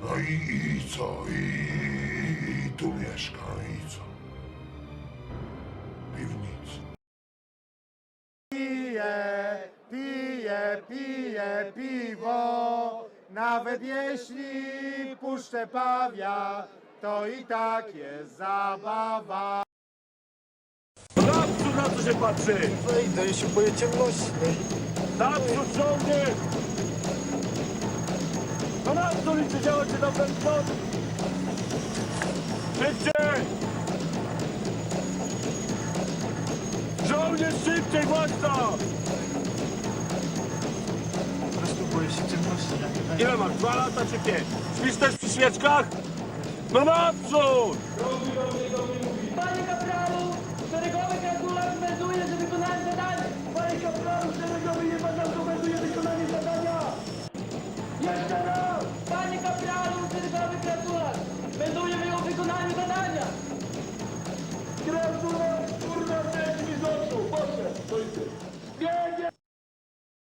No i, i co? I, i tu mieszka, i co? Piwnicy. Piję, piję, piję piwo, nawet jeśli puszczę pawia, to i tak jest zabawa. Naprzód na co się patrzy! Wejdę, ja się boję ciemności. Naprzód żołnierz! No na co liczy działacie na ten front? Szybciej! Żołnierz szybciej, właśnie! Po prostu boję się ciemności. Ja nie będę. Ile masz? Dwa lata czy pięć? Śpisz też przy świeczkach? No naprzód!